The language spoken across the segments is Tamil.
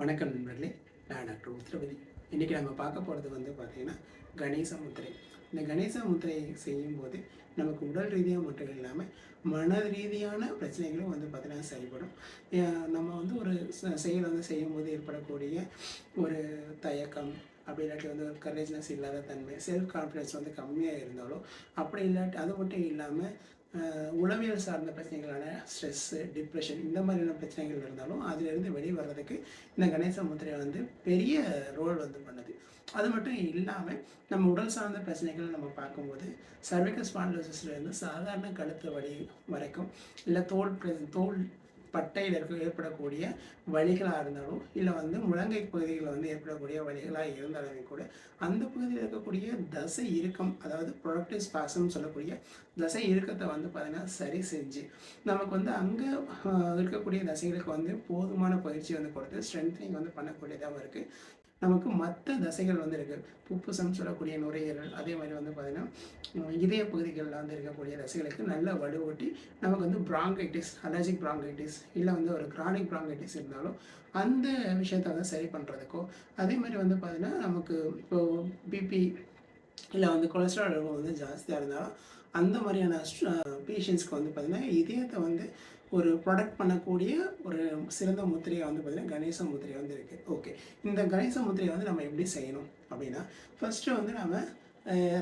வணக்கம் நண்பர்களே. நான் டாக்டர் உத்திரபதி இன்றைக்கி நம்ம பார்க்க போகிறது வந்து பார்த்திங்கன்னா கணேச முத்திரை. இந்த கணேச முத்திரை செய்யும்போது நமக்கு உடல் ரீதியாக மட்டும் இல்லாமல் மன ரீதியான பிரச்சனைகளும் வந்து பார்த்திங்கன்னா செயல்படும். நம்ம வந்து ஒரு செயல் வந்து செய்யும்போது ஏற்படக்கூடிய ஒரு தயக்கம் அப்படி இல்லாட்டி வந்து ஒரு கரேஜ்னஸ் இல்லாத தன்மை செல்ஃப் கான்ஃபிடன்ஸ் வந்து கம்மியாக இருந்தாலும் அப்படி இல்லாட்டி அது மட்டும் இல்லாமல் உளவியல் சார்ந்த பிரச்சனைகளான ஸ்ட்ரெஸ்ஸு டிப்ரெஷன் இந்த மாதிரியான பிரச்சனைகள் இருந்தாலும் அதிலிருந்து வெளியே வர்றதுக்கு இந்த கணேச முத்திரை வந்து பெரிய ரோல் வந்து பண்ணுது. அது மட்டும் இல்லாமல் நம்ம உடல் சார்ந்த பிரச்சனைகள் நம்ம பார்க்கும்போது சர்விக்கல் ஸ்பாண்டலோசிஸ்லேருந்து சாதாரண கழுத்து வலி வரைக்கும் இல்லை தோல் தோல் பட்டையில் இருக்க ஏற்படக்கூடிய வழிகளாக இருந்தாலும் இல்லை வந்து முழங்கை பகுதிகளில் வந்து ஏற்படக்கூடிய வழிகளாக இருந்தாலுமே கூட அந்த பகுதியில் இருக்கக்கூடிய தசை இறுக்கம் அதாவது ப்ரொடக்டிவ் ஸ்பாசம்னு சொல்லக்கூடிய தசை இறுக்கத்தை வந்து பார்த்திங்கன்னா சரி செஞ்சு நமக்கு வந்து அங்கே இருக்கக்கூடிய தசைகளுக்கு வந்து போதுமான பயிற்சி வந்து கொடுத்து ஸ்ட்ரென்த்னிங் வந்து பண்ணக்கூடியதாகவும் இருக்குது நமக்கு மற்ற தசைகள் வந்து இருக்குது புப்புசம் சொல்லக்கூடிய நுரையீரல் அதே மாதிரி வந்து பார்த்திங்கன்னா இதய பகுதிகளில் வந்து இருக்கக்கூடிய தசைகளுக்கு நல்ல வலுவூட்டி நமக்கு வந்து ப்ராங்கைட்டிஸ் அலர்ஜிக் ப்ராங்கைட்டிஸ் இல்லை வந்து ஒரு கிரானிக் ப்ராங்கைட்டிஸ் இருந்தாலும் அந்த விஷயத்தை வந்து சரி பண்ணுறதுக்கோ அதே மாதிரி வந்து பார்த்திங்கன்னா நமக்கு இப்போது பிபி இல்லை வந்து கொலஸ்ட்ரால் அளவு வந்து ஜாஸ்தியாக இருந்தாலும் அந்த மாதிரியான பேஷண்ட்ஸ்க்கு வந்து பார்த்திங்கன்னா இதயத்தை வந்து ஒரு ப்ரொடக்ட் பண்ணக்கூடிய ஒரு சிறந்த முத்திரையாக வந்து பார்த்திங்கன்னா கணேச முத்திரை வந்து இருக்குது ஓகே இந்த கணேச முத்திரையை வந்து நம்ம எப்படி செய்யணும் அப்படின்னா ஃபஸ்ட்டு வந்து நம்ம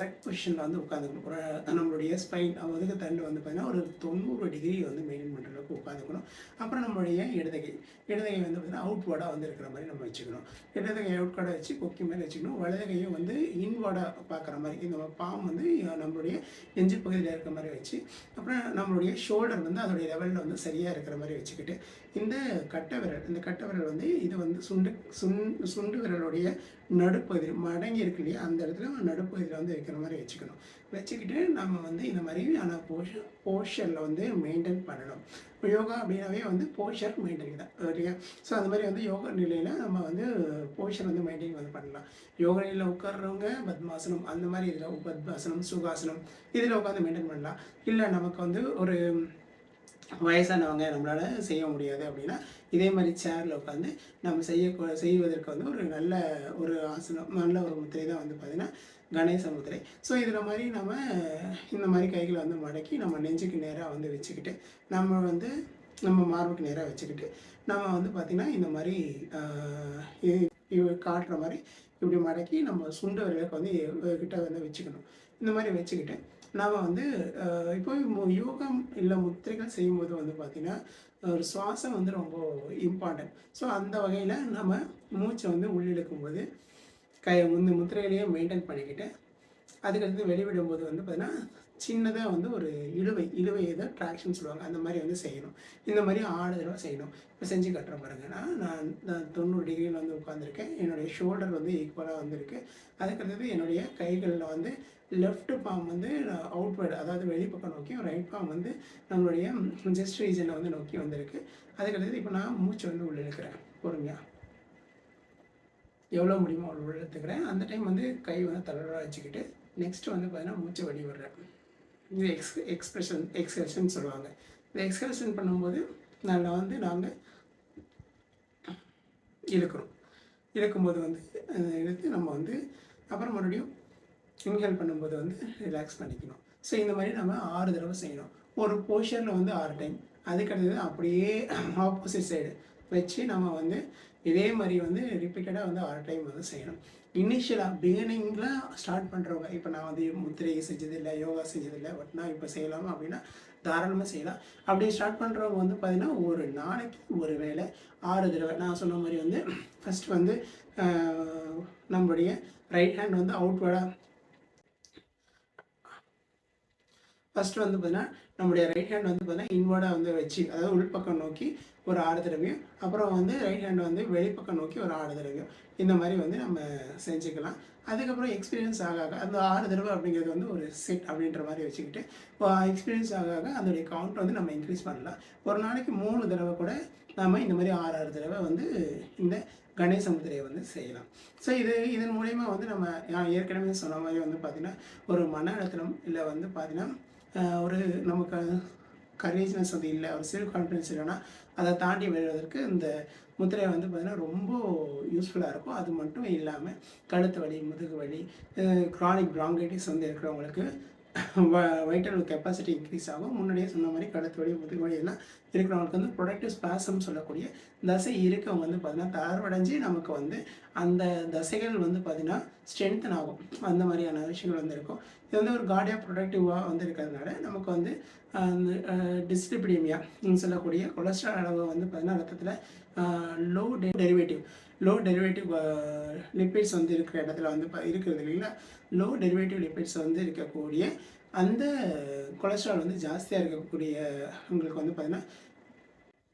ரெக்ட் பொசிஷனில் வந்து உட்காந்துக்கணும். ஒரு நம்மளுடைய ஸ்பைன் அவதுக்கு தண்டு வந்து பார்த்திங்கன்னா ஒரு தொண்ணூறு டிகிரி வந்து மெயின்டைன் பண்ணுற அளவுக்கு உட்காந்துக்கணும். அப்புறம் நம்மளுடைய இடதுகை. இடதுகை வந்து பார்த்திங்கன்னா அவுட்வார்டாக வந்து இருக்கிற மாதிரி நம்ம வச்சுக்கணும். இடதுகை அவுட்வார்டாக வச்சு கொக்கி மாதிரி வச்சுக்கணும். வலதுகையும் வந்து இன்வார்டாக பார்க்குற மாதிரி இந்த பாம் வந்து நம்மளுடைய நெஞ்சு பகுதியில் இருக்கிற மாதிரி வச்சு அப்புறம் நம்மளுடைய ஷோல்டர் வந்து அதோடைய லெவலில் வந்து சரியாக இருக்கிற மாதிரி வச்சுக்கிட்டு இந்த கட்டை விரல் இந்த கட்டை விரல் வந்து இது வந்து சுண்டு சுண் சுண்டு விரலுடைய நடுப்பகுதி மடங்கி இருக்கு இல்லையா? அந்த இடத்துல நடுப்பகுதியில் வந்து வைக்கிற மாதிரி வச்சுக்கணும். வச்சுக்கிட்டு நம்ம வந்து இந்த மாதிரியான போஷ போஷரில் வந்து மெயின்டைன் பண்ணணும். யோகா அப்படின்னாவே வந்து போஷர் மெயின்டைன் தான். இல்லையா ஸோ அந்த மாதிரி வந்து யோகா நிலையில் நம்ம வந்து போஷர் வந்து மெயின்டைன் வந்து பண்ணலாம். யோகா நிலையில் உட்கார்றவங்க பத்மாசனம் அந்த மாதிரி இதில் பத்மாசனம் சுகாசனம் இதில் உட்காந்து மெயின்டைன் பண்ணலாம். இல்லை நமக்கு வந்து ஒரு வயசானவங்க நம்மளால் செய்ய முடியாது அப்படின்னா இதே மாதிரி சேரில் உட்காந்து நம்ம செய்ய செய்வதற்கு வந்து ஒரு நல்ல ஒரு ஆசனம் நல்ல ஒரு முத்திரை தான் வந்து பார்த்திங்கன்னா கணேச முத்திரை. ஸோ இதில் மாதிரி நம்ம இந்த மாதிரி கைகளை வந்து மடக்கி நம்ம நெஞ்சுக்கு நேராக வந்து வச்சுக்கிட்டு நம்ம வந்து நம்ம மார்புக்கு நேராக வச்சுக்கிட்டு நம்ம வந்து பார்த்திங்கன்னா இந்த மாதிரி காட்டுற மாதிரி இப்படி மடக்கி நம்ம சுண்டு விரலுக்கு வந்து கிட்ட வந்து வச்சுக்கணும். இந்த மாதிரி வச்சுக்கிட்டு நாம் வந்து இப்போ யோகம் இல்லை முத்திரைகள் செய்யும்போது வந்து பார்த்திங்கன்னா ஒரு சுவாசம் வந்து ரொம்ப இம்பார்ட்டன்ட் ஸோ அந்த வகையில் நம்ம மூச்சை வந்து உள்ளிழுக்கும் போது கை இந்த முத்திரையிலேயே மெயின்டைன் பண்ணிக்கிட்டு அதுக்கடுத்து வெளிவிடும்போது வந்து பார்த்தீங்கன்னா சின்னதாக வந்து ஒரு இழுவை இழுவை ஏதோ ட்ராக்ஷன் சொல்லுவாங்க. அந்த மாதிரி வந்து செய்யணும். இந்த மாதிரி ஆடுதலாக செய்யணும். இப்போ செஞ்சு கட்டுற பாருங்கன்னா நான் நான் தொண்ணூறு டிகிரியில் வந்து உட்காந்துருக்கேன் என்னுடைய ஷோல்டர் வந்து ஈக்குவலாக வந்திருக்கு. அதுக்கடுத்தது என்னுடைய கைகளில் வந்து லெஃப்ட் பாம் வந்து அவுட்வேர்டு அதாவது வெளிப்பக்கம் நோக்கியும் ரைட் பாம் வந்து நம்மளுடைய ஜெஸ்ட் ரீஜனை வந்து நோக்கி வந்திருக்கு. அதுக்கடுத்தது இப்போ நான் மூச்சு வந்து உள்ள இழுக்கிறேன். பொறுமையாக எவ்வளோ முடியுமோ அவ்வளோ உள்ள எடுத்துக்கிறேன் அந்த டைம் வந்து கை வந்து தளராக வச்சுக்கிட்டு நெக்ஸ்ட் வந்து பார்த்தீங்கன்னா மூச்சு வெளியே விடுறேன். இது எக்ஸ் எக்ஸ்பிரஷன் எக்ஸ்கர்ஷன் சொல்லுவாங்க. இந்த எக்ஸ்கர்ஷன் பண்ணும்போது நல்லா வந்து நாங்கள் இழுக்கிறோம் இழுக்கும்போது வந்து இழுத்து நம்ம வந்து அப்புறம் மறுபடியும் இன்ஹேல் பண்ணும்போது வந்து ரிலாக்ஸ் பண்ணிக்கணும். ஸோ இந்த மாதிரி நம்ம ஆறு தடவை செய்யணும். ஒரு போர்ஷனில் வந்து ஆறு டைம் அதுக்கடுத்தது அப்படியே ஆப்போசிட் சைடு வச்சு நம்ம வந்து இதே மாதிரி வந்து ரிப்பீட்டடாக வந்து ஆறு டைம் வந்து செய்யணும். இனிஷியலாக பிகினிங்கில் ஸ்டார்ட் பண்ணுறவங்க இப்போ நான் வந்து முத்திரை செஞ்சதில்லை யோகா செஞ்சதில்லை பட் நான் இப்போ செய்யலாமா அப்படின்னா தாராளமாக செய்யலாம். அப்படி ஸ்டார்ட் பண்ணுறவங்க வந்து பார்த்திங்கன்னா ஒரு நாளைக்கு ஒரு வேலை ஆறு தடவை. நான் சொன்ன மாதிரி வந்து ஃபஸ்ட் வந்து நம்மளுடைய ரைட் ஹேண்ட் வந்து அவுட்வேர்டாக ஃபஸ்ட்டு வந்து பார்த்தீங்கன்னா நம்முடைய ரைட் ஹேண்ட் வந்து பார்த்தீங்கன்னா இன்வர்டாக வந்து வச்சு அதாவது உள்பக்கம் நோக்கி ஒரு ஆறு தடவையும் அப்புறம் வந்து ரைட் ஹேண்ட் வந்து வெளிப்பக்கம் நோக்கி ஒரு ஆறு தடவையும் இந்த மாதிரி வந்து நம்ம செஞ்சுக்கலாம். அதுக்கப்புறம் எக்ஸ்பீரியன்ஸ் ஆக ஆக அந்த ஆறு தடவை அப்படிங்கிறது வந்து ஒரு செட் அப்படின்ற மாதிரி வச்சுக்கிட்டு எக்ஸ்பீரியன்ஸ் ஆக ஆக அதோடைய கவுண்ட் வந்து நம்ம இன்க்ரீஸ் பண்ணலாம். ஒரு நாளைக்கு மூணு தடவை கூட நம்ம இந்த மாதிரி ஆறு ஆறு தடவை வந்து இந்த கணேச முதிரையை வந்து செய்யலாம். ஸோ இது இதன் மூலயமா வந்து நம்ம ஏற்கனவே சொன்ன மாதிரி வந்து பார்த்திங்கன்னா ஒரு மன அழுத்தம் இல்லை வந்து பார்த்திங்கன்னா ஒரு நமக்கு கரேஜ்னஸ் வந்து இல்லை ஒரு செல்ஃப் கான்ஃபிடன்ஸ் இல்லைன்னா அதை தாண்டி வருவதற்கு இந்த முத்திரை வந்து பார்த்திங்கன்னா ரொம்ப யூஸ்ஃபுல்லாக இருக்கும். அது மட்டும் இல்லாமல் கழுத்து வலி முதுகு வலி க்ரானிக் ப்ராங்கைட்டிஸ் வந்து இருக்கிறவங்களுக்கு வைட்டல் கெப்பாசிட்டி இன்க்ரீஸ் ஆகும். முன்னாடியே சொன்ன மாதிரி கழுத்து வழி முதுகு வழியெல்லாம் எல்லாம் இருக்கிறவங்களுக்கு வந்து ப்ரொடக்டிவ் ஸ்பாசம் சொல்லக்கூடிய தசை இருக்கவங்க வந்து பார்த்திங்கன்னா தளர்வடைஞ்சு நமக்கு வந்து அந்த தசைகள் வந்து பார்த்திங்கன்னா ஸ்ட்ரென்தன் ஆகும். அந்த மாதிரியான விஷயங்கள் வந்து இருக்கும். இது வந்து ஒரு கார்டியாக ப்ரொடக்டிவாக வந்து இருக்கிறதுனால நமக்கு வந்து அந்த டிஸ்லிபிடீமியா சொல்லக்கூடிய கொலஸ்ட்ரால் அளவு வந்து பார்த்திங்கன்னா ரத்தத்தில் low derivative low derivative lipids வந்து இருக்கிற இடத்துல வந்து இருக்கிறது இல்லைங்களா? லோ டெரிவேட்டிவ் லிப்பிட்ஸ் வந்து இருக்கக்கூடிய அந்த கொலஸ்ட்ரால் வந்து ஜாஸ்தியாக இருக்கக்கூடிய உங்களுக்கு வந்து பார்த்திங்கன்னா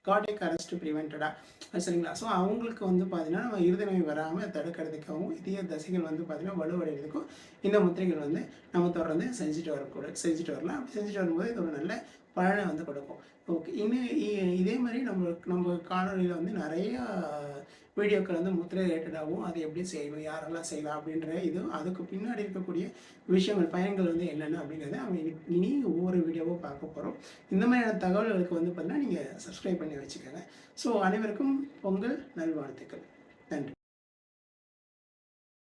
கார்டியக் அரெஸ்ட் ப்ரிவென்டடாக சரிங்களா? ஸோ அவங்களுக்கு வந்து பார்த்தீங்கன்னா நம்ம இருதய நோய் வராமல் தடுக்கிறதுக்காகவும் இதய தசைகள் வந்து பார்த்தீங்கன்னா வலுவடைகிறதுக்கும் இந்த முத்திரைகள் வந்து நம்ம தொடர்ந்து செஞ்சுட்டு வரக்கூட செஞ்சுட்டு வரலாம். அப்படி செஞ்சுட்டு வரும்போது இது ஒரு நல்ல பலனை வந்து கொடுக்கும். ஓகே. இன்னும் இதே மாதிரி நம்ம நம்ம காணொலியில் வந்து நிறையா வீடியோக்கள் வந்து முத்திரை ரிலேட்டடாகவும் அது எப்படி செய்யணும் யாரெல்லாம் செய்யலாம் அப்படின்ற இது அதுக்கு பின்னாடி இருக்கக்கூடிய விஷயங்கள் பயன்கள் வந்து என்னென்ன அப்படிங்கிறத அவங்க இனி ஒவ்வொரு வீடியோவும் பார்க்க போகிறோம் இந்த மாதிரியான தகவல்களுக்கு வந்து பார்த்தீங்கன்னா நீங்கள் சப்ஸ்கிரைப் பண்ணி வச்சுக்கோங்க. ஸோ அனைவருக்கும் பொங்கல் நல்வாழ்த்துக்கள்.